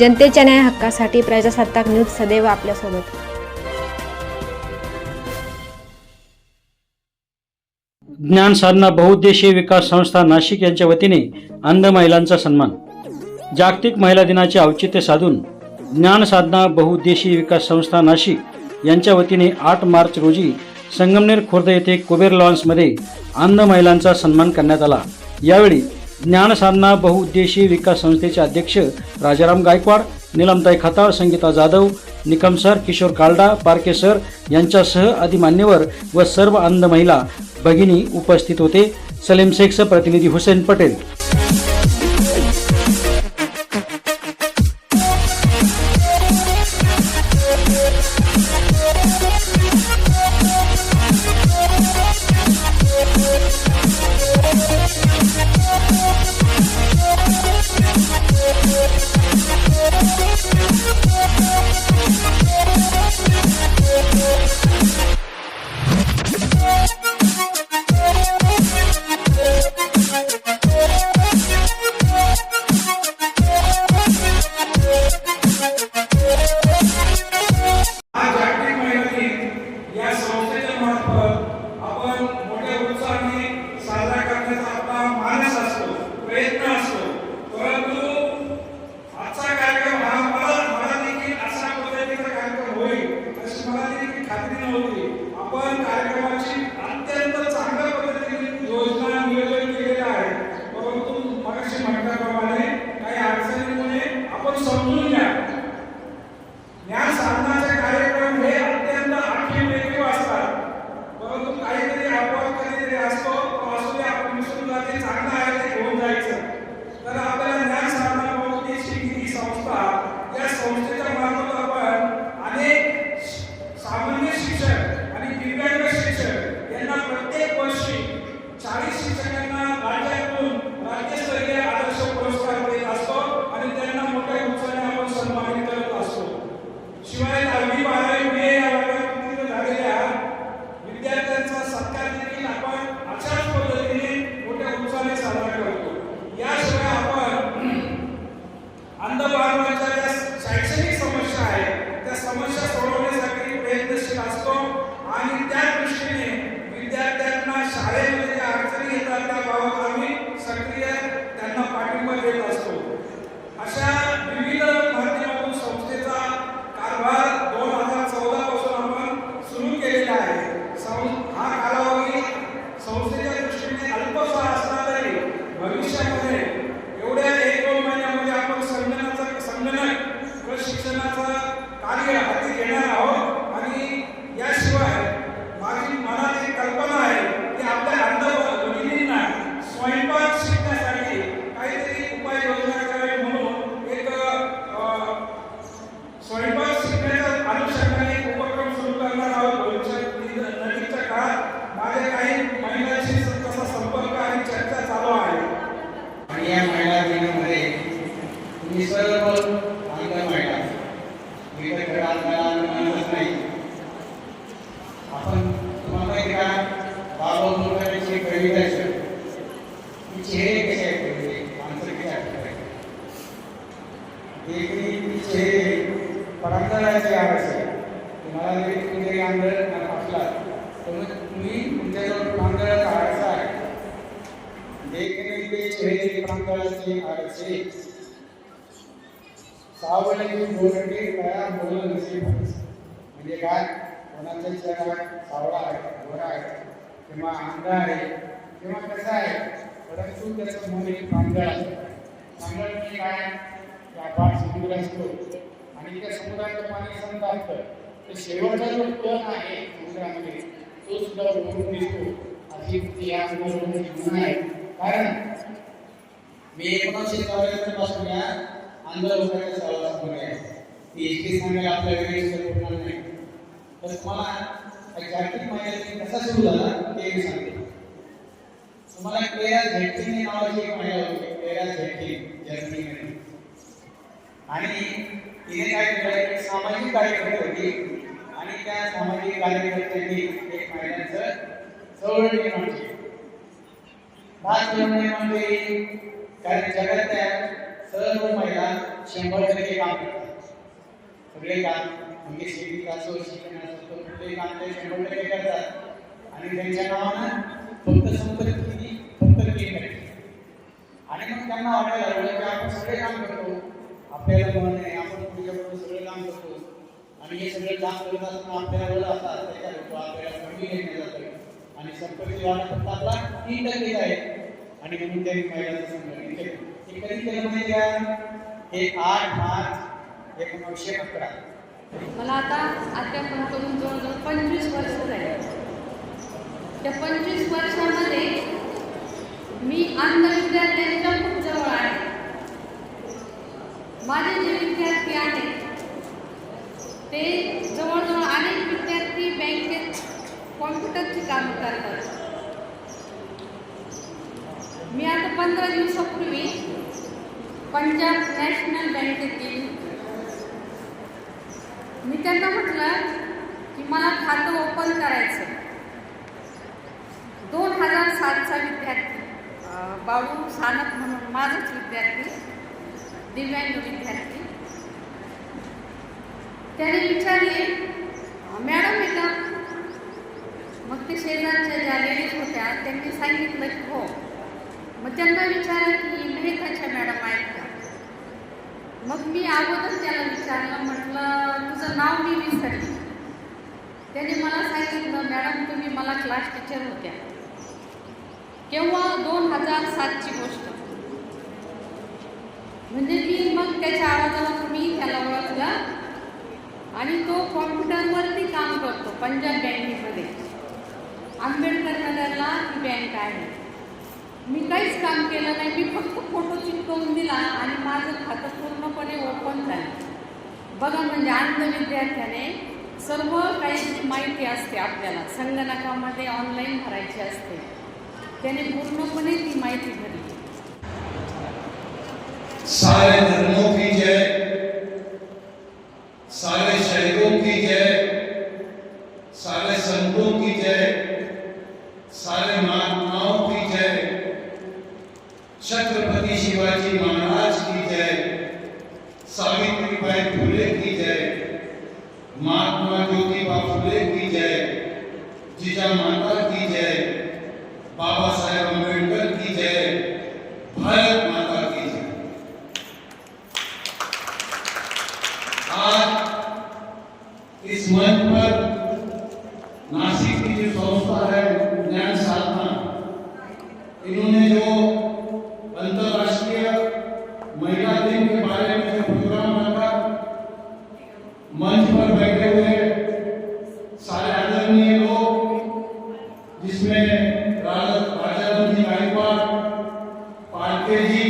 जनतेच्या न्याय हक्कासाठी प्रजासत्ताक न्यूज सदैव आपल्यासोबत. ज्ञान साधना बहुउद्देशीय विकास संस्था नाशिक यांच्या वतीने अंध महिलांचा सन्मान. जागतिक महिला दिनाचे औचित्य साधून ज्ञान साधना बहुउद्देशीय विकास संस्था नाशिक यांच्या वतीने आठ मार्च रोजी संगमनेर खुर्द येथे कुबेर लॉन्समध्ये अंध महिलांचा सन्मान करण्यात आला. यावेळी ज्ञानसाधना बहुउद्देशीय विकास संस्थेचे अध्यक्ष राजाराम गायकवाड निलमताई खताळ संगीता जाधव निकम सर किशोर कालडा पारके सर यांच्यासह आदी मान्यवर व सर्व अंध महिला भगिनी उपस्थित होते. सलीम शेखचं प्रतिनिधी हुसेन पटेल. आणि आपण तुम्हाला माहिती का बाबा मोठ्याची कविता आहे ती चेहरे कसे आहेत माणसं कसे आहेत देखणी चेहरे परांतराचे आवश्यक आहे. तुम्हाला जरी तुम्ही अंधळ असला तर तुम्ही तुमच्याजवळ प्रांतळाचा आरसा आहे. देखने चेहरे प्रांताचे आरसे सावळी बोलणे कया बोल नसे म्हणजे काय? कोणाचा चेहरा सावळा आहे गोरा आहे किंवा अंधा आहे किंवा कसा आहे परंतु त्याचं मन एक प्रांतळ असतं प्रांतळ म्हणजे काय? की अपार समुद्र असतो. आणि त्या समुद्राचं पाणी संत तर शेवटचा जो टन आहे समुद्रामध्ये तो सुद्धा उभरून दिसतो. अशी या समुद्राची गुण आहे. कारण मी एकोणीसशे चौऱ्याहत्तरपासून या अंध लोकांच्या सहवासामध्ये आहे ती इतकी सांगायला आपल्या वेळेस होणार नाही. तर तुम्हाला एक जागतिक महिला कसा सुरू झाला ते मी सांगते. तुम्हाला क्लेअर झेटकिन नावाची एक महिला होती क्लेअर झेटकिन जर्मनीमध्ये आणि तिने काय केलं एक सामाजिक कार्यकर्ते होती आणि त्या सामाजिक कार्यकर्त्यांनी एक महिलांचं चळवळ निर्माण केली भात निर्माण केली कारण जगातल्या सर्व महिला शंभर टक्के काम करतात. सगळे काम म्हणजे शेती असो शिक्षण असो कुठलेही काम ते शंभर टक्के करतात? आणि त्यांच्या नावानं फक्त संपत्ती फक्त केक आणि मग त्यांना वाटायला लागलं की आपण सगळे काम करतो. आपल्याला मन आहे आपण तुझ्याबरोबर सगळे काम करतो. आणि हे सगळे काम करत असताना आपल्याला वेळ असतात त्याच्या होतो आपल्याला कमी घेतलं जातं आणि संपत्ती वाढ फक्त आपला तीन टक्के आहे. आणि म्हणून त्यांनी महिलांचं संघटन केलं हे कधी केलं माहिती का हे आठ मार्च एकोणीसशे अकरा. मला आता अध्यापन करून जवळजवळ पंचवीस वर्ष झाली. त्या पंचवीस वर्षामध्ये मी अंध विद्यार्थ्यांच्या खूप जवळ आहे. माझे जे विद्यार्थी आहेत ते जवळजवळ अनेक विद्यार्थी बँकेत कॉम्प्युटरची कामं करतात. मी आता पंधरा दिवसापूर्वी पंजाब नॅशनल बँकेत गेली त्यांना म्हटलं की मला खातं ओपन करायचं दोन हजार सातचा विद्यार्थी बाळू सानक म्हणून माझाच विद्यार्थी दिव्यांग विद्यार्थी. त्याने विचारले मॅडम आहे मग ते शेजारच्या ज्या लेडीज होत्या. त्यांनी सांगितलं की हो. मग त्यांना विचारलं की मेहताच्या मॅडम आहेत. मग मी अगोदर त्याला विचारलं म्हटलं तुझं नाव मी विसरली त्याने मला सांगितलं मॅडम तुम्ही मला क्लास टीचर होत्या. केव्हा? दोन हजार सातची गोष्ट. म्हणजे मी मग त्याच्या आवाजावर मी त्याला ओळखला आणि तो कॉम्प्युटरवरती काम करतो पंजाब बँकेमध्ये आंबेडकर नगरला ही बँक आहे. मी काहीच काम केलं नाही. मी फक्त फोटो चिटकवून दिला आणि माझं खातं पूर्णपणे ओपन झालं. बघा म्हणजे आनंद विद्यार्थ्याने सर्व काही माहिती असते आपल्याला. संगणकामध्ये ऑनलाईन भरायची असते. त्याने पूर्णपणे ती माहिती भरली सारे धर्मों की जय सारे शहीदों की जय सारे संतों की जय सारे महात्माओं की जय छत्रपति शिवाजी महाराज की जय सावित्रीबाई फुले की जय महात्मा ज्योतिबा फुले की जय जिजा माता की जय बाबा साहेब अम्बेडकर की जय भारत माता की जय आज इस मंच पर नासिक की जो संस्था है ज्ञान साधना इन्होंने जो अंतरराष्ट्रीय महिला दिन के बारे में जो प्रोग्राम रखा मंच पर बैठे हुए सारे आदरणीय लोग जिसमें राजा राजाराम जी गायकवाड़ पालके जी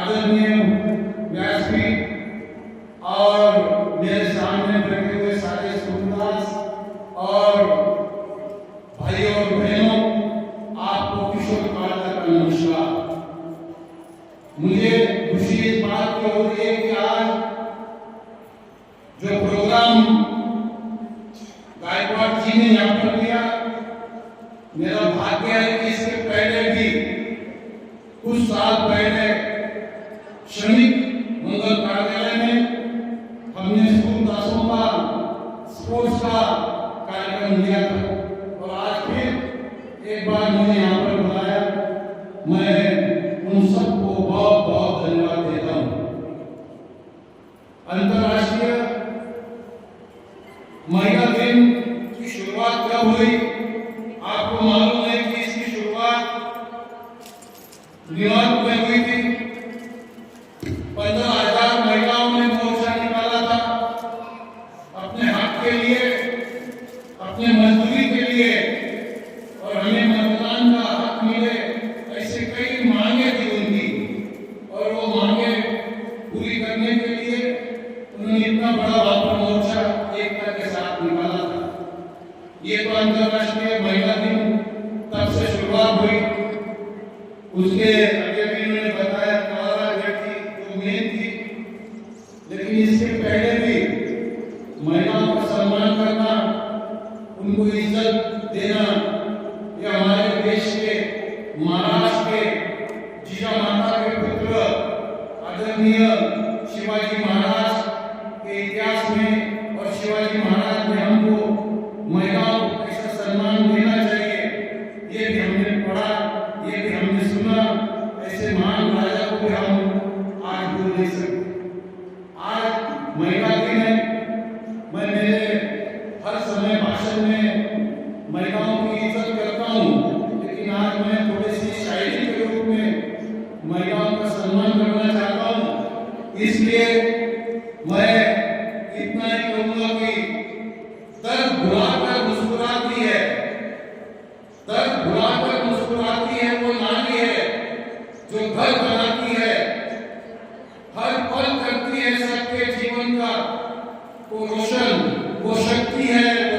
आदरणीय व्यासपीठ और मेरे सामने बैठे हुए सारे सुरदास और भाई और बहनों आपको किशोर कालका का नमस्कार मुझे खुशी इस बात की हो रही है कि आज जो प्रोग्राम गायकवाड़ जी ने यहाँ पर किया मेरा भाग्य है कि इसके पहले भी कुछ साल पहले श्रमिक कार्यालय में हमने स्कूल दासों का स्पोर्ट्स का कार्यक्रम लिया था पहले भी महिलाओं का सम्मान करना उनको इज्जत देना वो शक्ति है वो नारी है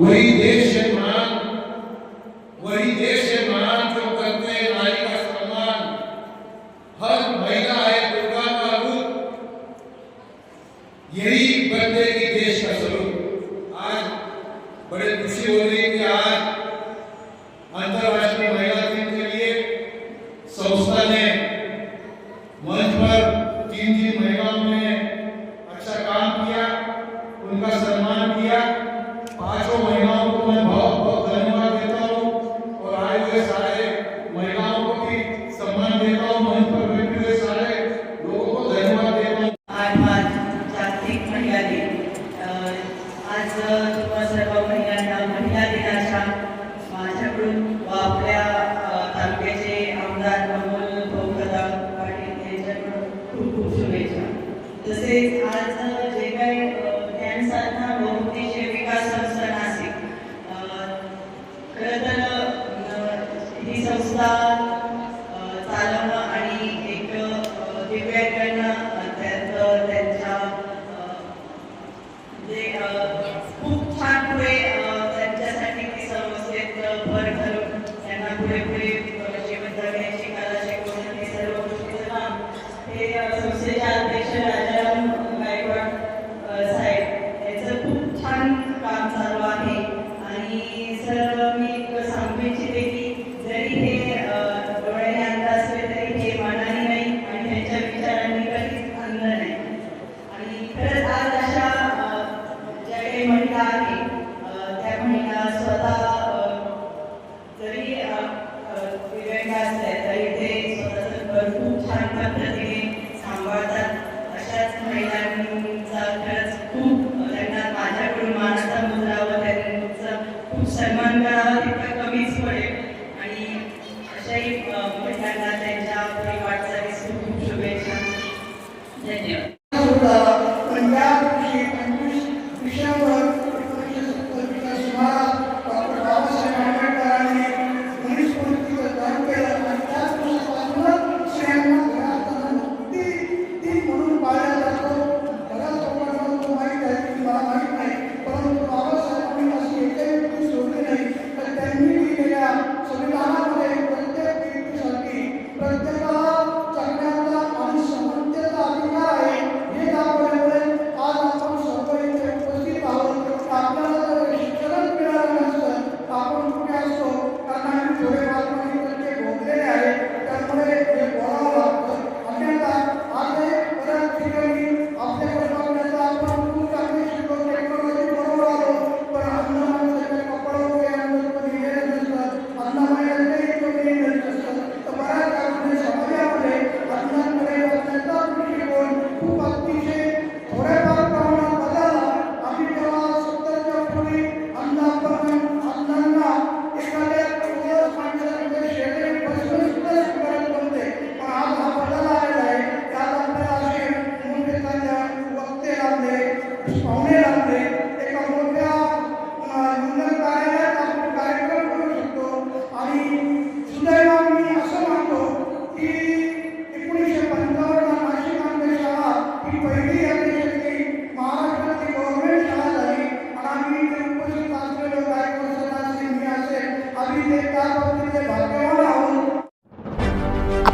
वही देश खरं तर ही संस्था